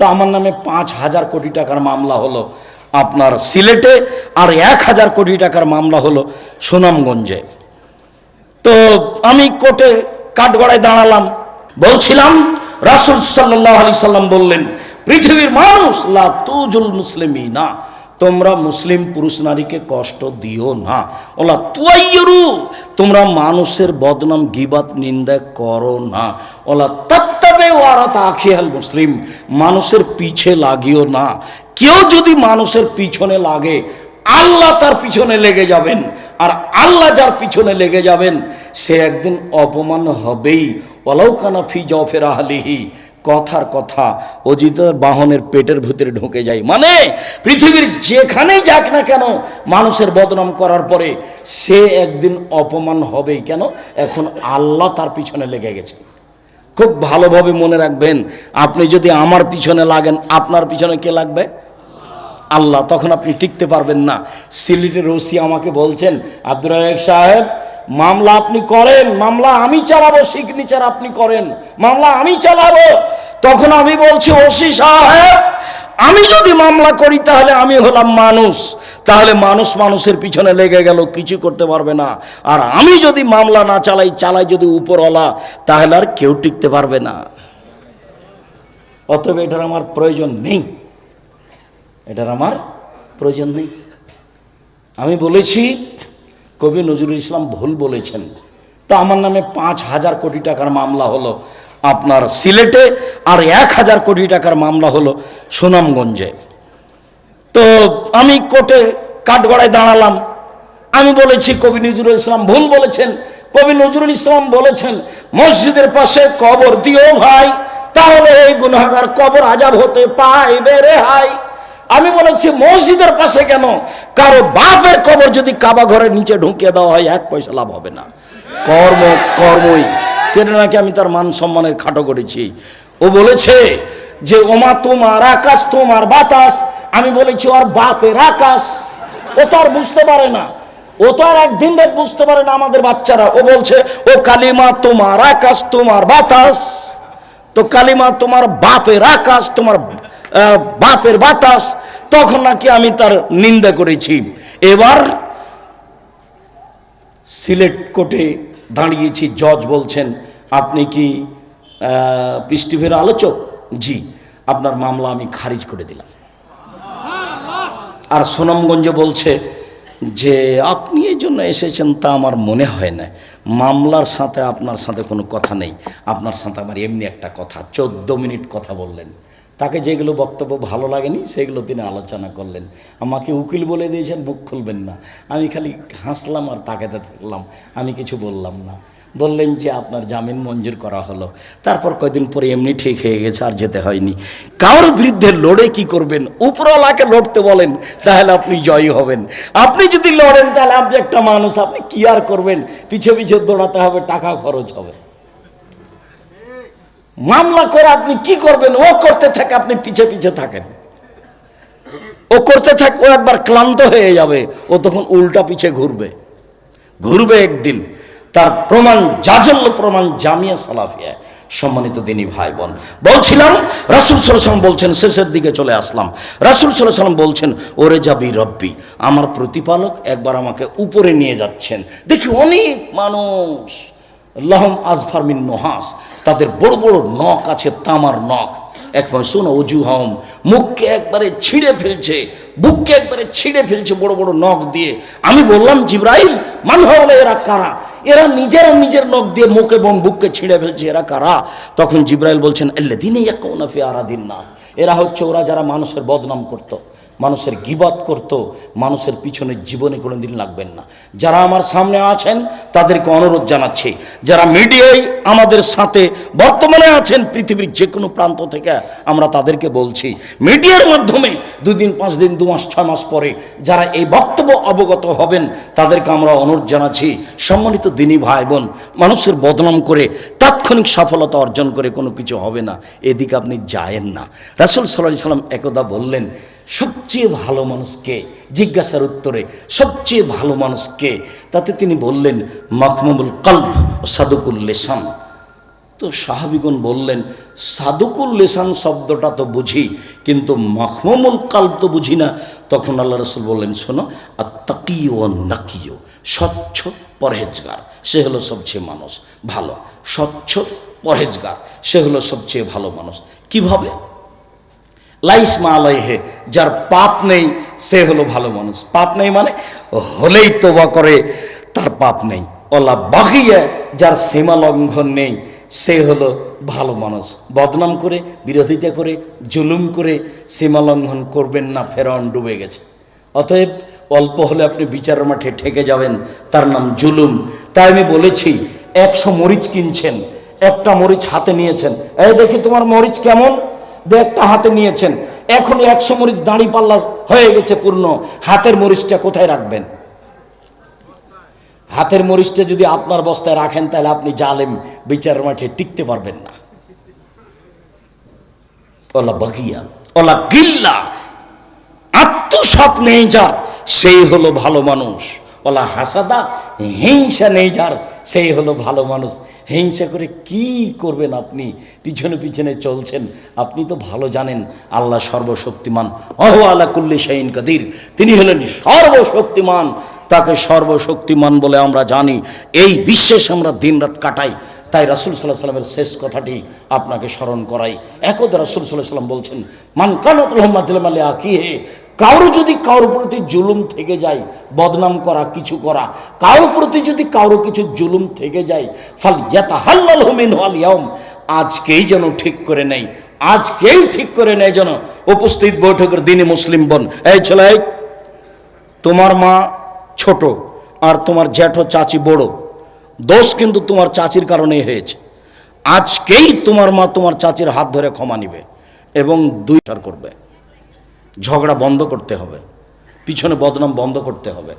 তো আমার নামে পাঁচ হাজার কোটি টাকার মামলা হলো। আপনার সিলেটে আর এক হাজার কোটি টাকার মামলা হলো সুনামগঞ্জে। তো আমি কোর্টে কাঠগড়ায় দাঁড়ালাম। বলছিলাম, রাসুল সাল্লাহ আলি সাল্লাম বললেন, পৃথিবীর মানুষ লাতুজুল মুসলিমই না তোমরা মুসলিম পুরুষ নারীকে কষ্ট দিও না। ওলা তুয়াইয়রু, তোমরা মানুষের বদনাম, গিবাত, নিন্দা করো না। ওলা তত্তাবে ওয়ারা তাখিয়াল মুসলিম, মানুষের পিছে লাগিও না। কেউ যদি মানুষের পিছনে লাগে, আল্লাহ তার পিছনে লেগে যাবেন। আর আল্লাহ যার পিছনে লেগে যাবেন, সে একদিন অপমান হবেই। ওলাউকানা ফি জফের আহলিহি, কথার কথা অজিতের বাহনের পেটের ভিতরে ঢুকে যায়। মানে পৃথিবীর যেখানেই যাক না কেন, মানুষের বদনাম করার পরে সে একদিন অপমান হবেই। কেন? এখন আল্লাহ তার পিছনে লেগে গেছে। খুব ভালোভাবে মনে রাখবেন, আপনি যদি আমার পিছনে লাগেন, আপনার পিছনে কে লাগবে? আল্লাহ, তখন আপনি টিকতে পারবেন না। সিলেটের ওসি আমাকে বলছেন, আব্দুর রাজাক সাহেব, মামলা আপনি করেন, মামলা আমি চালাবো সিগনেচার আপনি করেন, মামলা আমি চালাবো। তখন আমি বলছি, ওসি সাহেব, আমি যদি মামলা করি তাহলে আমি হলাম মানুষ। তাহলে মানুষ মানুষের পিছনে লেগে গেল, কিছু করতে পারবে না। আর আমি যদি মামলা না চালাই চালাই যদি উপরওয়ালা, তাহলে আর কেউ টিকতে পারবে না। অতএব এটার আমার প্রয়োজন নেই। এটার আমার প্রয়োজন নেই। আমি বলেছি, কবি নজরুল ইসলাম ভুল বলেছেন। তো আমার নামে পাঁচ হাজার কোটি টাকার মামলা হলো আপনার সিলেটে, আর এক হাজার কোটি টাকার মামলা হলো সুনামগঞ্জে। তো আমি কোর্টে কাঠগড়ায় দাঁড়ালাম। আমি বলেছি, কবি নজরুল ইসলাম ভুল বলেছেন। কবি নজরুল ইসলাম বলেছেন, মসজিদের পাশে কবর দিও ভাই, তাহলে এই গুনাগার কবর আজাব হতে পাইবে রে হাই। আমি বলেছি, মসজিদের পাশে কেন? কারও বাপের কবর যদি কাবা ঘরের নিচে ঢুকিয়ে দেওয়া হয়, এক পয়সা লাভ হবে না। কর্ম, কর্মই। সেটা নাকি আমি তার মান সম্মানের খাটো করেছি? ও বলেছে যে, ওমা তোমার আকাশ, তোমার বাতাস আমি বলেছি, ওর বাপের আকাশ ও তো আর বুঝতে পারে না। ও তো আর একদিন রাত বুঝতে পারে না আমাদের বাচ্চারা। ও বলছে, ও কালিমা তোমার আকাশ, তোমার বাতাস। তো কালিমা তোমার বাপের আকাশ তোমার বাপের বাতাস। তখন নাকি আমি তার নিন্দা করেছি। এবার সিলেট কোর্টে দাঁড়িয়েছি। জজ বলছেন, আপনি কি পিস টিভির আলোচক? জি, আপনার মামলা আমি খারিজ করে দিলাম। আর সুনামগঞ্জ বলছে যে, আপনি এই জন্য এসেছেন তা আমার মনে হয় না। মামলার সাথে আপনার সাথে কোনো কথা নেই। আপনার সাথে আমার এমনি একটা কথা। চোদ্দ মিনিট কথা বললেন। তাকে যেগুলো বক্তব্য ভালো লাগেনি, সেগুলো তিনি আলোচনা করলেন। আমাকে উকিল বলে দিয়েছেন, মুখ খুলবেন না। আমি খালি হাসলাম আর তাকাতে থাকলাম। আমি কিছু বললাম না। বললেন যে আপনার জামিন মঞ্জুর করা হলো। তারপর কয়দিন পরে এমনি ঠিক হয়ে গেছে, আর যেতে হয়নি। কারোর বিরুদ্ধে লড়ে কি করবেন? উপরওয়ালাকে লড়তে বলেন, তাহলে আপনি জয়ী হবেন। আপনি যদি লড়েন, তাহলে আপনি একটা মানুষ, আপনি কি আর করবেন? পিছে পিছে দৌড়াতে হবে, টাকা খরচ হবে। মামলা করে আপনি কি করবেন? ও করতে থাকে, আপনি পিছে পিছে থাকেন। ও করতে থাক, ও একবার ক্লান্ত হয়ে যাবে। ও তখন উল্টা পিছে ঘুরবে। ঘুরবে একদিন। তার প্রমাণ জাজল্য প্রমাণ জামিয়া সালাফিয়া, সম্মানিত দিনী ভাই বোন বলছিলাম, রাসুল সাল্লাম বলছেন, শেষের দিকে চলে আসলাম। রাসুল সাল্লাম বলছেন, ওরে যাবি রব্বি, আমার প্রতিপালক একবার আমাকে উপরে নিয়ে যাচ্ছেন। দেখি অনেক মানুষ, লহম আজফার মিন নোহাস, তাদের বড় বড় নখ আছে, তামার নখ। একবার শোনো অজু হম মুখকে একবারে ছিঁড়ে ফেলছে, বুককে একবারে ছিঁড়ে ফেলছে বড় বড় নখ দিয়ে। আমি বললাম, জিব্রাইল, মান হলে এরা কারা? এরা নিজেরা নিজের নখ দিয়ে মুখ এবং বুককে ছিঁড়ে ফেলছে। এরা কারা? তখন জিব্রাইল বলছেন এল্লে দিনে ইয়াকুনা আরা দিন না এরা হচ্ছে ওরা যারা মানুষের বদনাম করতো। মানুষের গিবাত করত, মানুষের পিছনে জীবনে কোনো দিন লাগবেন না। যারা আমার সামনে আছেন, তাদেরকে অনুরোধ জানাচ্ছি, যারা মিডিয়ায় আমাদের সাথে বর্তমানে আছেন, পৃথিবীর যে কোনো প্রান্ত থেকে আমরা তাদেরকে বলছি, মিডিয়ার মাধ্যমে দুদিন, পাঁচ দিন, দু মাস, ছয় মাস পরে যারা এই বক্তব্য অবগত হবেন, তাদেরকে আমরা অনুরোধ জানাচ্ছি, সম্মানিত দিনী ভাই বোন মানুষের বদনাম করে তাৎক্ষণিক সফলতা অর্জন করে কোনো কিছু হবে না। এদিকে আপনি যায়েন না। রাসুল সাল্লাহ সাল্লাম একদা বললেন সবচেয়ে ভালো মানুষকে জিজ্ঞাসার উত্তরে সবচেয়ে ভালো মানুষকে, তাতে তিনি বললেন মখমুল কল্প ও সাদুকুল লেসান। তো সাহাবিগুন বললেন, সাদুকুল লেসান শব্দটা তো বুঝি, কিন্তু মখমুল কাল্প তো বুঝি না। তখন আল্লাহ রসুল বললেন, শোনো আর তাকিও নাকিও স্বচ্ছ পরহেজগার, সে হলো সবচেয়ে মানুষ ভালো। স্বচ্ছ পরহেজগার, সে হলো সবচেয়ে ভালো মানুষ। কীভাবে? লাইস মা আলাইহে, যার পাপ নেই, সে হলো ভালো মানুষ। পাপ নেই মানে হলেই তোবা করে, তার পাপ নেই। ওলা বাকিয়া যার সীমা লঙ্ঘন নেই, সে হলো ভালো মানুষ। বদনাম করে, বিরোধিতা করে, জুলুম করে, সীমা লঙ্ঘন করবেন না, ফেরাউন ডুবে গেছে। অতএব অল্প হলে আপনি বিচার মাঠে ঠেকে যাবেন, তার নাম জুলুম। তাই আমি বলেছি, একশো মরিচ কিনছেন, একটা মরিচ হাতে নিয়েছেন। এই দেখি তোমার মরিচ কেমন? দু একটা হাতে নিয়েছেন। এখন একশো মরিচ দাঁড়ি পাল্লা হয়ে গেছে পূর্ণ। হাতের মরিচটা কোথায় রাখবেন? হাতের মরিচটা যদি আপনার বস্তায় রাখেন, তাহলে আপনি জালেম, বিচার মাঠে টিকতে পারবেন না। OLA বাগিয়া, OLA গিল্লা। আত্মসাপ নেই যার, সেই হলো ভালো মানুষ। ওলা হাসাদা, হিংসা নেই যার, সেই হলো ভালো মানুষ। হিংসা করে কি করবেন আপনি? পিছনে পিছনে চলছেন। আপনি তো ভালো জানেন, আল্লাহ সর্বশক্তিমান। অহ আলা কুল্লি শাইন কাদির। তিনি হলেন সর্বশক্তিমান। তাকে সর্বশক্তিমান বলে আমরা জানি। এই বিশ্বাস আমরা দিনরাত কাটাই। তাই রাসুল সাল্লাহ সাল্লামের শেষ কথাটি আপনাকে স্মরণ করাই। একদা রাসুল সাল্লাহ সাল্লাম বলছেন, মান কানত রহমাতুল্লাহ আলী আকিহে কারও যদি কারোর প্রতি জুলুম থেকে যায়, বদনাম করা, কিছু করা কারোর প্রতি যদি কারও কিছু জুলুম থেকে যায়, ফাল ইয়াতা হাল্লাল হুমিন হাল ইয়াম আজকেই যেন ঠিক করে নেই আজকেই ঠিক করে নেয় যেন উপস্থিত বৈঠকের দিনে মুসলিম বোন। এই ছেলে, তোমার মা ছোট আর তোমার জ্যাঠো চাচি বড়, দোষ কিন্তু তোমার চাচির কারণেই হয়েছে। আজকেই তোমার মা তোমার চাচির হাত ধরে ক্ষমা নিবে এবং দুই করবে। ঝগড়া বন্ধ করতে হবে, পিছনে বদনাম বন্ধ করতে হবে।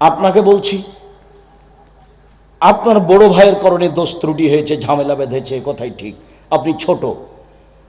আপনাকে বলছি, আপনার বড় ভাইয়ের কারণে দোষ ত্রুটি হয়েছে, ঝামেলা বেঁধেছে এ কথাই ঠিক। আপনি ছোট।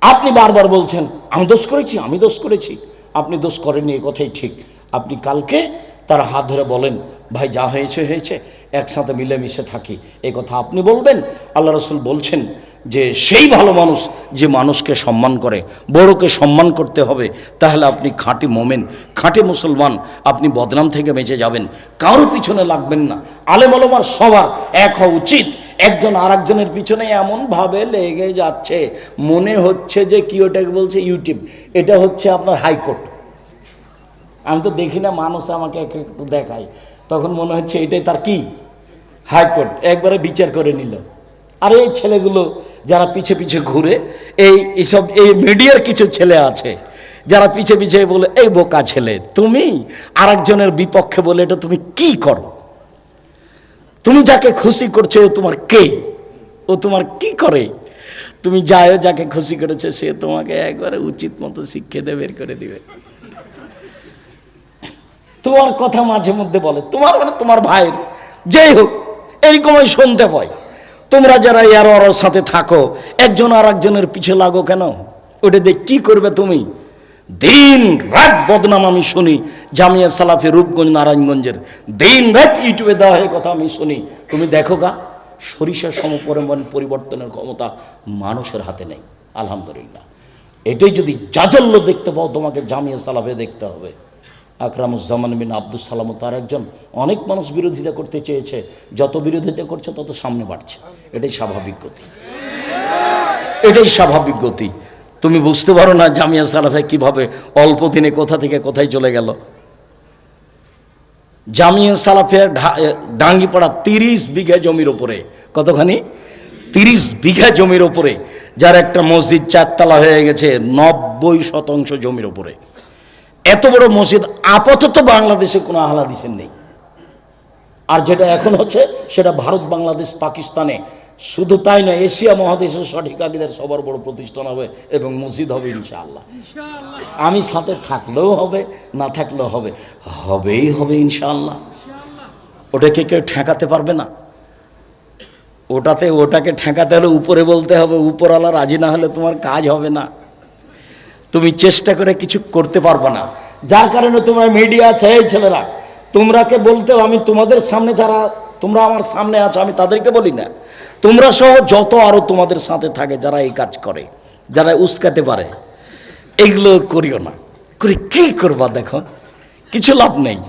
আপনি বারবার বলছেন, আমি দোষ করেছি, আমি দোষ করেছি। আপনি দোষ করেননি, এ কথাই ঠিক। আপনি কালকে তার হাত ধরে বলেন, ভাই, যা হয়েছে হয়েছে, একসাথে মিলেমিশে থাকি। এই কথা আপনি বলবেন, আল্লাহ রসুল বলছেন যে সেই ভালো মানুষ যে মানুষকে সম্মান করে, বড়কে সম্মান করতে হবে, তাহলে আপনি খাঁটি মোমেন, খাঁটি মুসলমান, আপনি বদনাম থেকে বেঁচে যাবেন। কারও পিছনে লাগবেন না। আলেম আলমার সবার এক হওয়া উচিত। একজন আর একজনের পিছনে এমনভাবে লেগে যাচ্ছে, মনে হচ্ছে যে কি ওটাকে বলছে ইউটিউব। এটা হচ্ছে আপনার হাইকোর্ট। আমি তো দেখি না মানুষ আমাকে এক একটু দেখায়। তখন মনে হচ্ছে এটাই তার কি? হাইকোর্ট। একবারে বিচার করে নিল। আর এই ছেলেগুলো যারা পিছে পিছে ঘুরে, এই এসব, এই মিডিয়ার কিছু ছেলে আছে, যারা পিছে পিছে বলে, এই বোকা ছেলে, তুমি আরেকজনের বিপক্ষে বলে এটা তুমি কি করো? তুমি যাকে খুশি করছ তোমার কে? ও তোমার কি করে? তুমি যাও যাকে খুশি করেছে, সে তোমাকে একবারে উচিত মতো শিক্ষা বের করে দিবে। তোমার কথা মাঝে মধ্যে বলে, তোমার মানে তোমার ভাইয়ের, যেই হোক এইরকমই শুনতে পাই তোমরা যারা ইয়ার ওর সাথে থাকো, একজন আর একজনের পিছে লাগো কেন? ওটা দেখ কি করবে তুমি? দিন রাত বদনাম আমি শুনি, জামিয়া সালাফি রূপগঞ্জ, নারায়ণগঞ্জের। দিন রাত ইউটিউবে দেওয়া হয় কথা আমি শুনি। তুমি দেখো গা সরিষার সমপরিমাণ পরিবর্তনের ক্ষমতা মানুষের হাতে নেই। আলহামদুলিল্লাহ। এটাই যদি জাজল্য দেখতে পাও, তোমাকে জামিয়া সালাফে দেখতে হবে। আকরামুজ্জামান বিন আব্দুল সালাম তার একজন অনেক মানুষ বিরোধিতা করতে চেয়েছে। যত বিরোধিতা করছে, তত সামনে বাড়ছে। এটাই স্বাভাবিক গতি। এটাই স্বাভাবিক গতি। তুমি বুঝতে পারো না জামিয়া সালাফে কীভাবে অল্প দিনে কোথা থেকে কোথায় চলে গেল। জামিয়া সালাফের ডাঙ্গিপাড়া তিরিশ বিঘা জমির ওপরে। কতখানি? তিরিশ বিঘা জমির ওপরে। যার একটা মসজিদ চারতলা হয়ে গেছে, নব্বই শতাংশ জমির ওপরে। এত বড় মসজিদ আপাতত বাংলাদেশে কোনো আহলাদিসের নেই। আর যেটা এখন হচ্ছে সেটা ভারত বাংলাদেশ পাকিস্তানে। শুধু তাই নয় এশিয়া মহাদেশের সঠিক আগেদের সবার বড় প্রতিষ্ঠান হবে এবং মসজিদ হবে ইনশাআল্লাহ। আমি সাথে থাকলেও হবে না থাকলেও হবে। হবেই হবে ইনশাআল্লাহ। ওটাকে কেউ ঠেকাতে পারবে না। ওটাতে ওটাকে ঠেকাতে হলে উপরে বলতে হবে উপরওয়ালা রাজি না হলে তোমার কাজ হবে না। তুমি চেষ্টা করে কিছু করতে পারবে না। যার কারণে তোমার মিডিয়া আছে, এই ছেলেরা। তোমরাকে বলতেও আমি তোমাদের সামনে যারা, তোমরা আমার সামনে আছো, আমি তাদেরকে বলি না। তোমরা সহ যত আরও তোমাদের সাথে থাকে যারা এই কাজ করে, যারা উস্কাতে পারে, এগুলো করিও না। করে কী করবা দেখো? কিছু লাভ নেই।